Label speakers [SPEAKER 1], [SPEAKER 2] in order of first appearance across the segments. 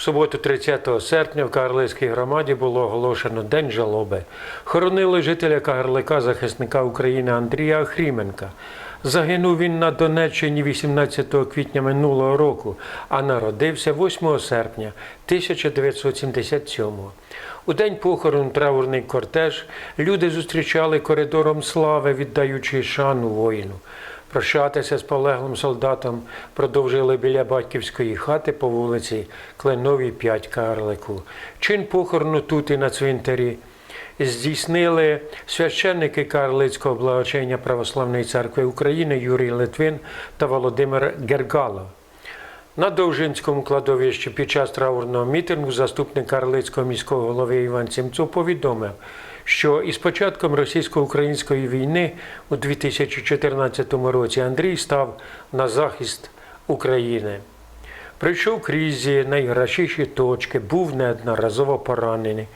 [SPEAKER 1] В суботу, 30 серпня, в Кагарлицькій громаді було оголошено День жалоби. Хоронили жителя Кагарлика, захисника України Андрія Хріменка. Загинув він на Донеччині 18 квітня минулого року, а народився 8 серпня 1977-го. У день похорону траурний кортеж люди зустрічали коридором слави, віддаючи шану воїну. Прощатися з полеглим солдатом продовжили біля батьківської хати по вулиці Кленовій 5 Карлику. Чин похорону тут і на цвинтарі здійснили священники Карлицького благочиння Православної церкви України Юрій Литвин та Володимир Гергалов. На Довжинському кладовищі під час траурного мітингу заступник Карлицького міського голови Іван Сімцов повідомив, що із початком російсько-української війни у 2014 році Андрій став на захист України. Прийшов крізь найгарячіші точки, був неодноразово поранений.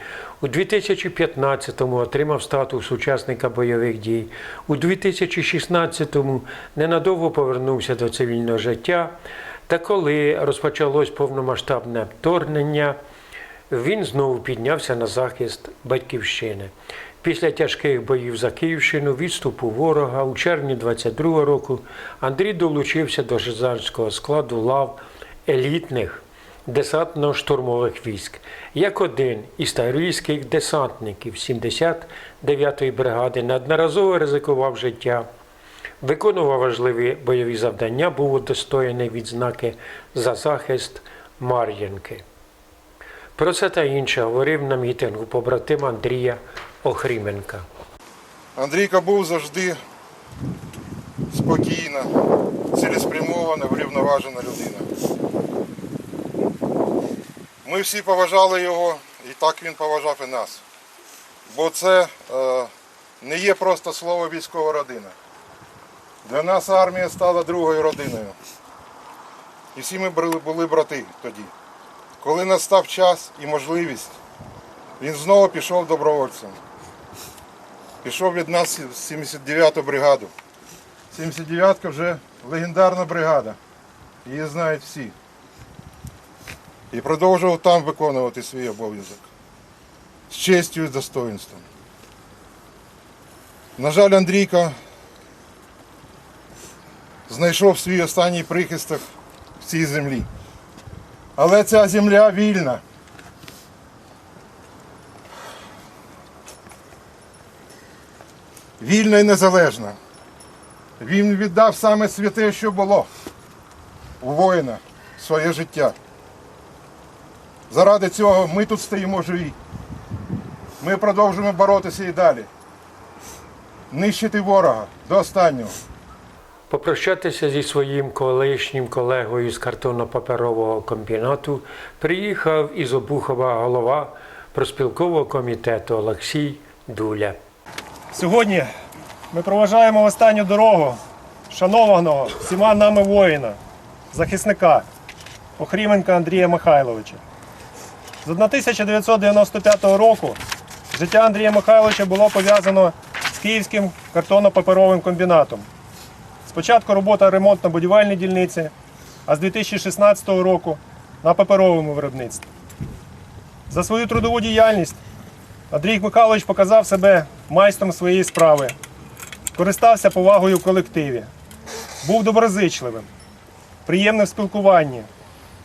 [SPEAKER 1] У 2015-му отримав статус учасника бойових дій. У 2016-му ненадовго повернувся до цивільного життя. Та коли розпочалось повномасштабне вторгнення, він знову піднявся на захист батьківщини. Після тяжких боїв за Київщину, відступу ворога у червні 22-го року Андрій долучився до жизарського складу лав елітних десантно-штурмових військ, як один із таврійських десантників 79-ї бригади неодноразово ризикував життя. Виконував важливі бойові завдання, був удостоєний відзнаки за захист Мар'їнки. Про це та інше говорив на мітингу побратим Андрія Охріменка.
[SPEAKER 2] Андрійка був завжди спокійна, цілеспрямована, врівноважена людина. Ми всі поважали його, і так він поважав і нас. Бо це е, не є просто слово військова родина. Для нас армія стала другою родиною. І всі ми були, брати тоді. Коли настав час і можливість, він знову пішов добровольцем. Пішов від нас 79-ту бригаду. 79-ка вже легендарна бригада. Її знають всі. І продовжував там виконувати свій обов'язок. З честю і достоинством. На жаль, Андрійка знайшов свій останній прихисток в цій землі. Але ця земля вільна. Вільна і незалежна. Він віддав саме святе, що було у воїна своє життя. Заради цього ми тут стоїмо живі. Ми продовжуємо боротися і далі. Нищити ворога до останнього.
[SPEAKER 1] Попрощатися зі своїм колишнім колегою з картонно-паперового комбінату приїхав із Обухова голова проспілкового комітету Олексій Дуля.
[SPEAKER 3] Сьогодні ми проважаємо останню дорогу шанованого всіма нами воїна, захисника Охріменка Андрія Михайловича. З 1995 року життя Андрія Михайловича було пов'язано з Київським картонно-паперовим комбінатом. Спочатку робота ремонтно-будівельній дільниці, а з 2016 року на паперовому виробництві. За свою трудову діяльність Андрій Михайлович показав себе майстром своєї справи, користався повагою в колективі, був доброзичливим, приємним в спілкуванні,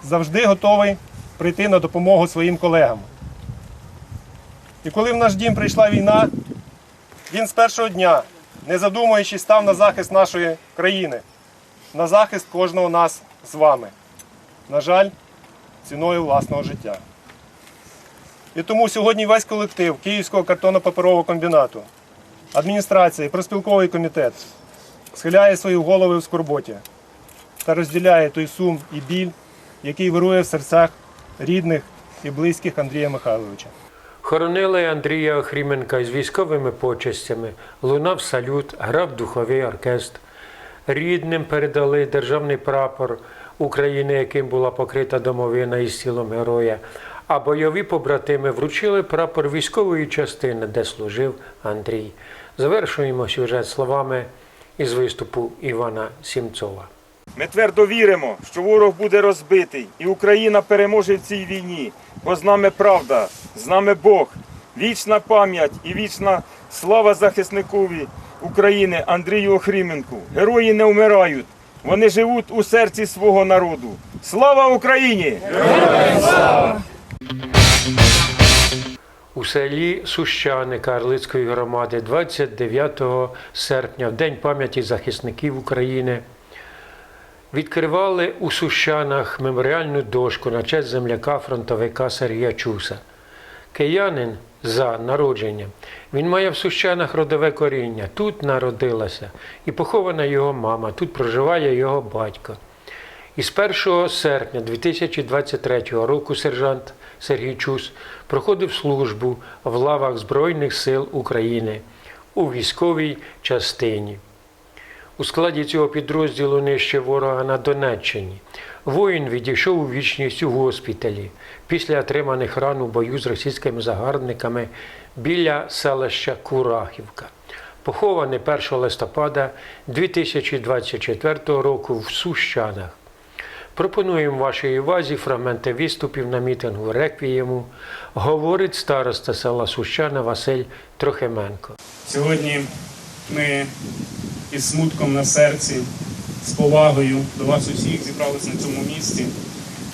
[SPEAKER 3] завжди готовий прийти на допомогу своїм колегам. І коли в наш дім прийшла війна, він з першого дня, не задумуючись, став на захист нашої країни, на захист кожного нас з вами. На жаль, ціною власного життя. І тому сьогодні весь колектив Київського картонно-паперового комбінату, адміністрація і проспілковий комітет схиляє свої голови в скорботі та розділяє той сум і біль, який вирує в серцях рідних і близьких Андрія Михайловича.
[SPEAKER 1] Хоронили Андрія Охріменка з військовими почестями, лунав салют, грав духовий оркестр. Рідним передали державний прапор України, яким була покрита домовина із тілом героя. А бойові побратими вручили прапор військової частини, де служив Андрій. Завершуємо сюжет словами із виступу Івана Сімцова.
[SPEAKER 4] Ми твердо віримо, що ворог буде розбитий і Україна переможе в цій війні, бо з нами правда, з нами Бог, вічна пам'ять і вічна слава захисникові України Андрію Охріменку. Герої не вмирають, вони живуть у серці свого народу. Слава Україні!
[SPEAKER 1] У селі Сущани Карлицької громади 29 серпня, в День пам'яті захисників України, відкривали у Сущанах меморіальну дошку на честь земляка фронтовика Сергія Чуса. Киянин за народженням. Він має в Сущанах родове коріння. Тут народилася і похована його мама, тут проживає його батько. Із 1 серпня 2023 року сержант Сергій Чус проходив службу в лавах Збройних сил України у військовій частині. У складі цього підрозділу нижче ворога на Донеччині. Воїн відійшов у вічність у госпіталі після отриманих ран у бою з російськими загарбниками біля селища Курахівка. Похований 1 листопада 2024 року в Сущанах. Пропонуємо вашій увазі фрагменти виступів на мітингу Реквієму, говорить староста села Сущана Василь Трохименко.
[SPEAKER 5] Сьогодні ми із смутком на серці, з повагою до вас усіх зібралися на цьому місці,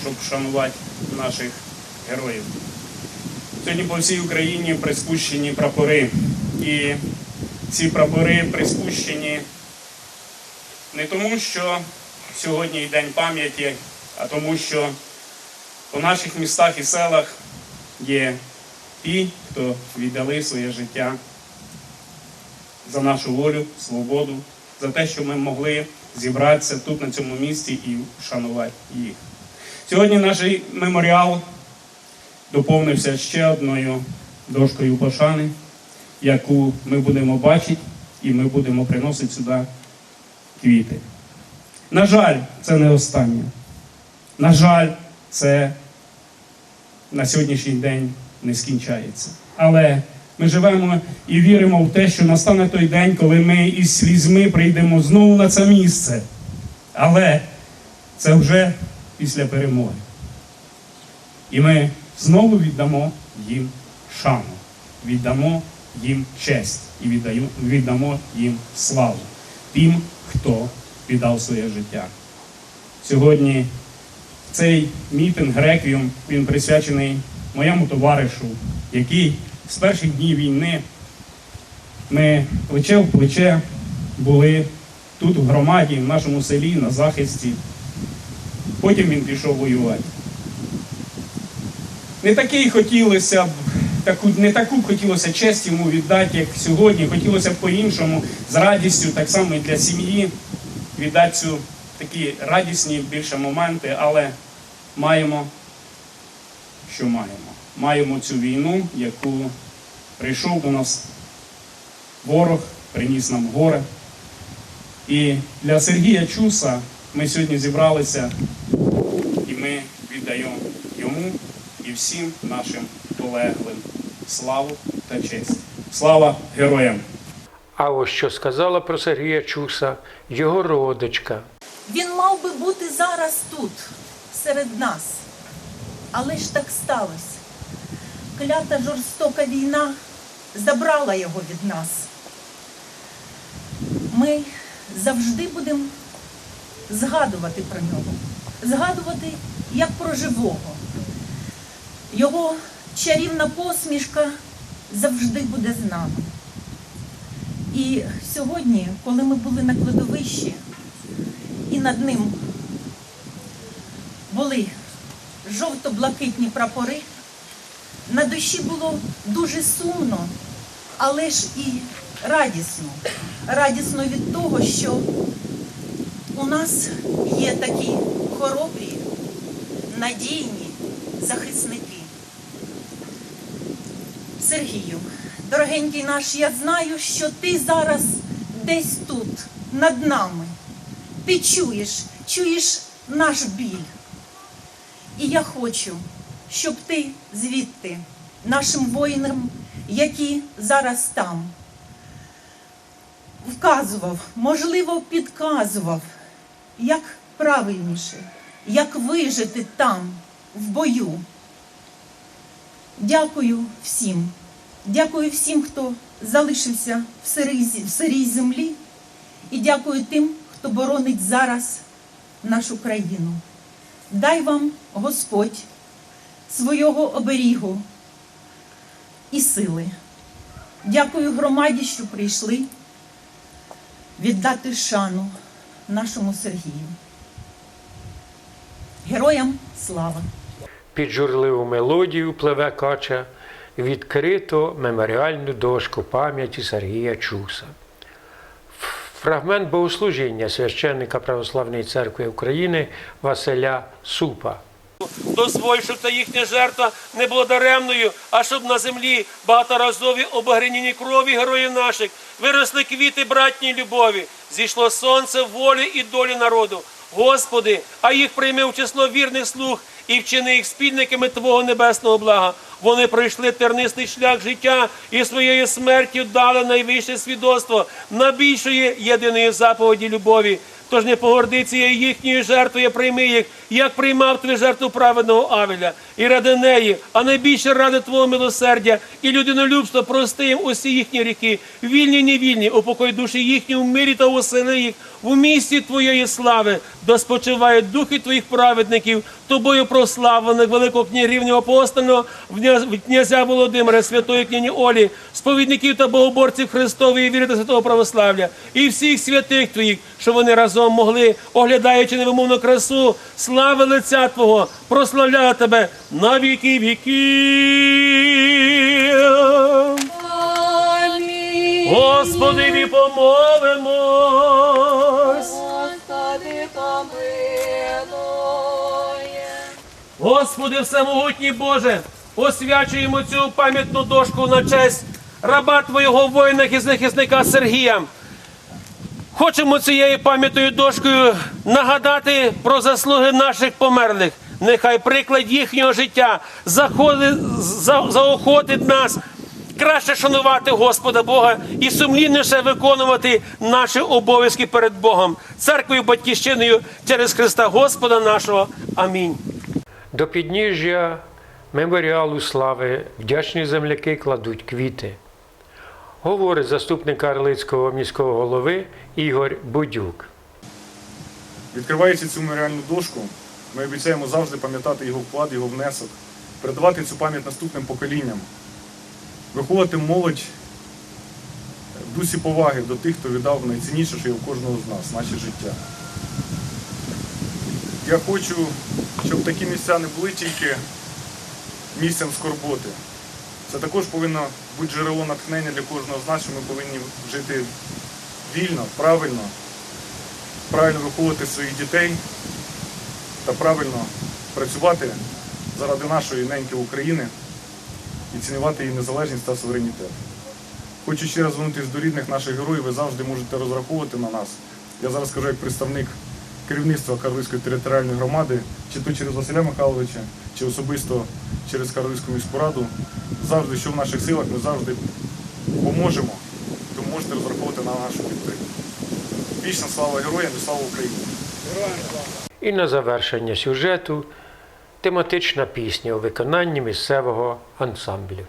[SPEAKER 5] щоб вшанувати наших героїв. Сьогодні по всій Україні приспущені прапори. І ці прапори приспущені не тому, що сьогодні день пам'яті, а тому, що по наших містах і селах є ті, хто віддали своє життя за нашу волю, свободу, за те, що ми могли зібратися тут, на цьому місці, і вшанувати їх. Сьогодні наш меморіал доповнився ще одною дошкою пошани, яку ми будемо бачити, і ми будемо приносити сюди квіти. На жаль, це не останнє. На жаль, це на сьогоднішній день не скінчається. Але ми живемо і віримо в те, що настане той день, коли ми із слізьми прийдемо знову на це місце. Але це вже після перемоги. І ми знову віддамо їм шану, віддамо їм честь і віддамо їм славу тим, хто віддав своє життя. Сьогодні цей мітинг Реквіум він присвячений моєму товаришу, який з перших днів війни ми плече в плече були тут, в громаді, в нашому селі, на захисті. Потім він пішов воювати. Не такий хотілося б, таку, не таку б хотілося честь йому віддати, як сьогодні. Хотілося б по-іншому, з радістю, так само і для сім'ї, віддати цю такі радісні більше моменти, але маємо, що маємо. Маємо цю війну, яку прийшов до нас ворог, приніс нам горе. І для Сергія Чуса ми сьогодні зібралися і ми віддаємо йому і всім нашим полеглим славу та честь. Слава героям!
[SPEAKER 1] А ось що сказала про Сергія Чуса його родичка.
[SPEAKER 6] Він мав би бути зараз тут, серед нас. Але ж так сталося. Клята жорстока війна забрала його від нас. Ми завжди будемо згадувати про нього, згадувати як про живого. Його чарівна посмішка завжди буде з нами. І сьогодні, коли ми були на кладовищі, і над ним були жовто-блакитні прапори. На душі було дуже сумно, але ж і радісно. Радісно від того, що у нас є такі хоробрі, надійні захисники. Сергію, дорогенький наш, я знаю, що ти зараз десь тут, над нами. Ти чуєш, чуєш наш біль. І я хочу, щоб ти звідти, нашим воїнам, які зараз там, вказував, можливо, підказував, як правильніше, як вижити там, в бою. Дякую всім. Дякую всім, хто залишився в сирій, в сирій землі. І дякую тим, хто боронить зараз нашу країну. Дай вам Господь свого оберігу і сили. Дякую громаді, що прийшли віддати шану нашому Сергію. Героям слава!
[SPEAKER 1] Під журливу мелодію пливе кача відкрито меморіальну дошку пам'яті Сергія Чуса. Фрагмент богослужіння священника Православної церкви України Василя Супа.
[SPEAKER 7] Дозволь, щоб та їхня жертва не була даремною, а щоб на землі багаторазові обагряніні крові героїв наших виросли квіти братній любові, зійшло сонце волі і долі народу. Господи, а їх прийми в число вірних слуг і вчини їх спільниками Твого небесного блага. Вони пройшли тернистий шлях життя і своєю смертю дали найвище свідоцтво найбільшої єдиної заповіді любові. Тож не погордиться їхньою жертвою, прийми їх, як приймав твою жертву праведного Авеля, і ради неї, а найбільше ради Твого милосердя і людинолюбства прости їм усі їхні ріки, вільні, невільні, упокой душі їхні в мирі та восели їх. В місті Твоєї слави, доспочивають духи Твоїх праведників, тобою прославлених великого княгрівня апостольного, князя Володимира, святої княні Олі, сповідників та богоборців Христової віри та святого православ'я, і всіх святих Твоїх, що вони разом могли, оглядаючи невимовну красу, слави лиця Твого, прославляю Тебе на віки віків. Господи, помолимось.
[SPEAKER 8] Господи,
[SPEAKER 7] всемогутній Боже, освячуємо цю пам'ятну дошку на честь раба Твого воїна і захисника Сергія. Хочемо цією пам'ятною дошкою нагадати про заслуги наших померлих. Нехай приклад їхнього життя заохотить нас краще шанувати Господа Бога і сумлінніше виконувати наші обов'язки перед Богом, церквою, батьківщиною через Христа Господа нашого. Амінь.
[SPEAKER 1] До підніжжя меморіалу слави вдячні земляки кладуть квіти. Говорить заступник Карлицького міського голови Ігор Будюк.
[SPEAKER 9] Відкриваючи цю меморіальну дошку, ми обіцяємо завжди пам'ятати його вклад, його внесок, передавати цю пам'ять наступним поколінням, виховувати молодь в дусі поваги до тих, хто віддав найцінніше, що є в кожного з нас, наше життя. Я хочу, щоб такі місця не були тільки місцем скорботи. Це також повинно бути джерело натхнення для кожного з нас, що ми повинні жити вільно, правильно, правильно виховувати своїх дітей та правильно працювати заради нашої неньки України і цінувати її незалежність та суверенітет. Хочу ще раз звернутися до рідних наших героїв, ви завжди можете розраховувати на нас. Я зараз скажу як представник керівництва Карлицької територіальної громади, чи то через Василя Михайловича, чи особисто через Карлицьку міську раду. Завжди, що в наших силах, ми завжди поможемо, тому можете розраховувати на нашу підтримку. Вічна слава героям і слава Україні!
[SPEAKER 1] І на завершення сюжету тематична пісня у виконанні місцевого ансамблю.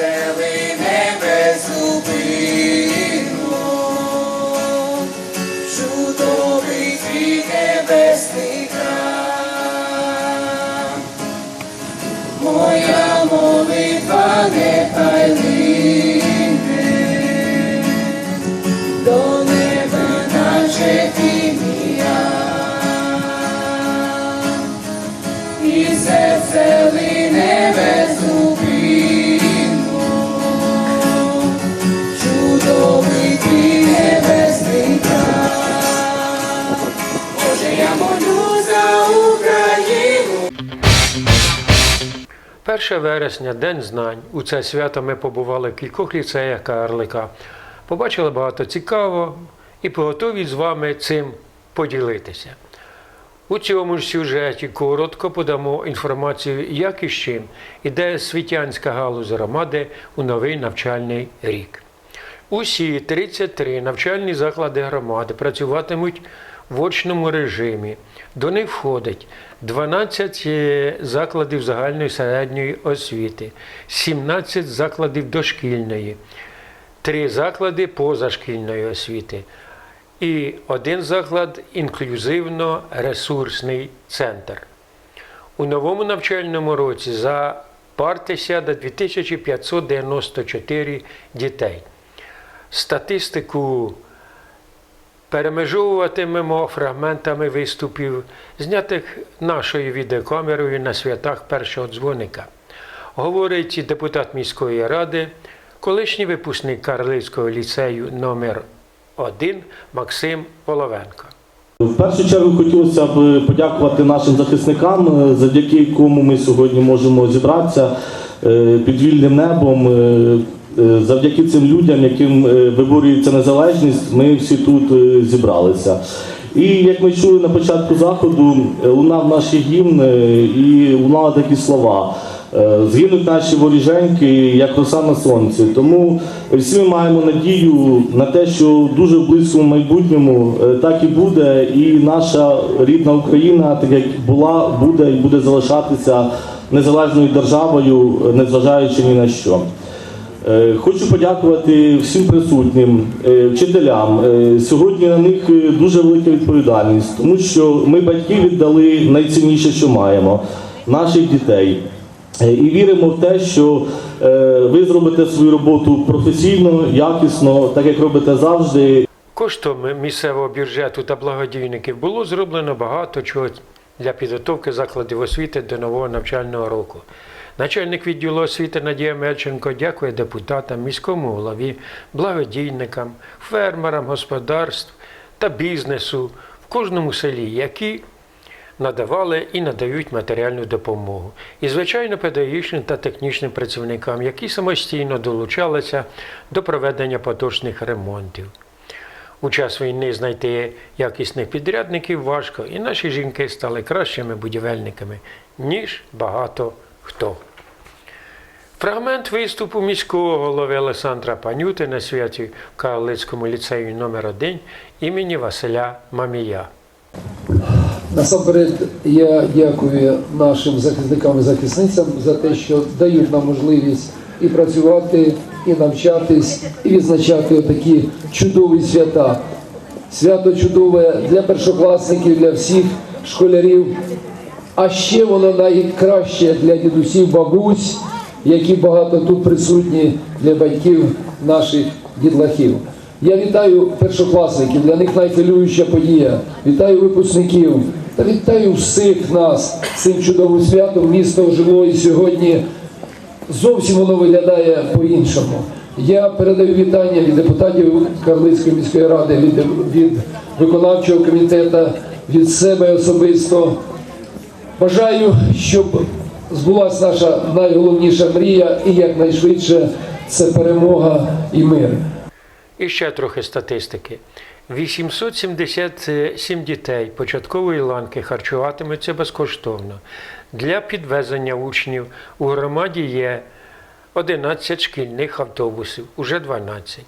[SPEAKER 8] salvation.
[SPEAKER 1] 1 вересня День знань. У це свято ми побували в кількох ліцеях Карлика. Побачили багато цікавого і готові з вами цим поділитися. У цьому ж сюжеті коротко подамо інформацію, як і з чим іде світянська галузь громади у новий навчальний рік. Усі 33 навчальні заклади громади працюватимуть в очному режимі. До них входить 12 е, закладів загальної середньої освіти, 17 закладів дошкільної, 3 заклади позашкільної освіти і один заклад інклюзивно-ресурсний центр. У новому навчальному році за парти сяде 2594 дітей. Статистику перемежовуватимемо фрагментами виступів, знятих нашою відеокамерою на святах першого дзвоника. Говорить депутат міської ради, колишній випускник Карлицького ліцею номер 1 Максим Воловенко.
[SPEAKER 10] В першу чергу хотілося б подякувати нашим захисникам, е, завдяки кому ми сьогодні можемо зібратися е, під вільним небом. Е, Завдяки цим людям, яким е, виборюється незалежність, ми всі тут е, зібралися. І як ми чули на початку заходу, лунав наш гімн і лунали такі слова. Згинуть наші воріженьки, як роса на сонці. Тому всі ми маємо надію на те, що дуже в близькому майбутньому так і буде, і наша рідна Україна, так як була, буде і буде залишатися незалежною державою, незважаючи ні на що. Е, Хочу подякувати всім присутнім е, вчителям. Е, Сьогодні на них дуже велика відповідальність, тому що ми батьки віддали найцінніше, що маємо наших дітей. І віримо в те, що ви зробите свою роботу професійно, якісно, так як робите завжди.
[SPEAKER 1] Коштом місцевого бюджету та благодійників було зроблено багато чого для підготовки закладів освіти до нового навчального року. Начальник відділу освіти Надія Мельченко дякує депутатам, міському голові, благодійникам, фермерам господарств та бізнесу в кожному селі, які надавали і надають матеріальну допомогу. І, звичайно, педагогічним та технічним працівникам, які самостійно долучалися до проведення поточних ремонтів. У час війни знайти якісних підрядників важко, і наші жінки стали кращими будівельниками, ніж багато хто. Фрагмент виступу міського голови Олександра Панюти на святі в Карлицькому ліцею номер 1 імені Василя Мамія.
[SPEAKER 11] Насамперед, я дякую нашим захисникам і захисницям за те, що дають нам можливість і працювати, і навчатись, і відзначати такі чудові свята. Свято чудове для першокласників, для всіх школярів. А ще воно найкраще для дідусів, бабусь, які багато тут присутні для батьків наших дітлахів. Я вітаю першокласників, для них найхвилююча подія. Вітаю випускників та вітаю всіх нас цим чудовим святом. Місто ожило і сьогодні зовсім воно виглядає по-іншому. Я передаю вітання від депутатів Карлицької міської ради, від, від виконавчого комітету, від себе особисто. Бажаю, щоб збулася наша найголовніша мрія і якнайшвидше це перемога і мир.
[SPEAKER 1] І ще трохи статистики. 877 дітей початкової ланки харчуватимуться безкоштовно. Для підвезення учнів у громаді є 11 шкільних автобусів, уже 12.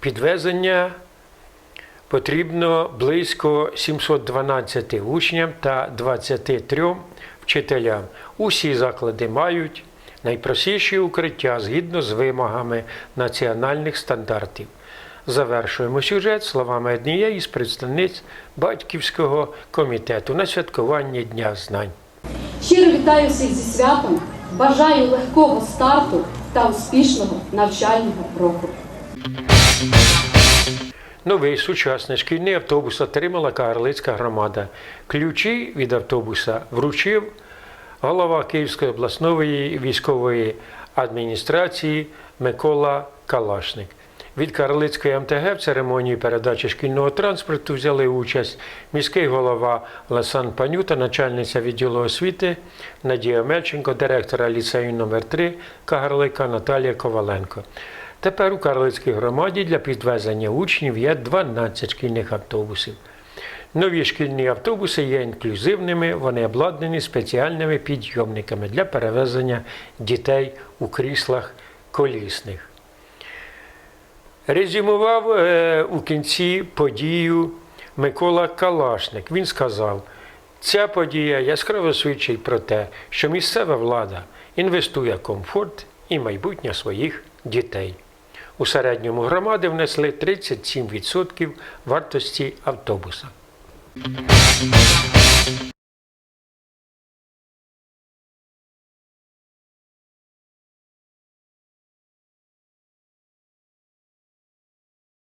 [SPEAKER 1] Підвезення потрібно близько 712 учням та 23 вчителям. Усі заклади мають найпростіші укриття згідно з вимогами національних стандартів. Завершуємо сюжет словами однієї з представниць батьківського комітету на святкуванні Дня знань.
[SPEAKER 12] Щиро вітаю всіх зі святом, бажаю легкого старту та успішного навчального року.
[SPEAKER 1] Новий сучасний шкільний автобус отримала Карлицька громада. Ключі від автобуса вручив голова Київської обласної військової адміністрації Микола Калашник. Від Карлицької МТГ в церемонії передачі шкільного транспорту взяли участь міський голова Лесан Паню та начальниця відділу освіти Надія Мельченко, директора ліцею номер 3 Кагарлика Наталія Коваленко. Тепер у Карлицькій громаді для підвезення учнів є 12 шкільних автобусів. Нові шкільні автобуси є інклюзивними, вони обладнані спеціальними підйомниками для перевезення дітей у кріслах колісних. Резюмував е, у кінці подію Микола Калашник. Він сказав, ця подія яскраво свідчить про те, що місцева влада інвестує комфорт і майбутнє своїх дітей. У середньому громади внесли 37% вартості автобуса.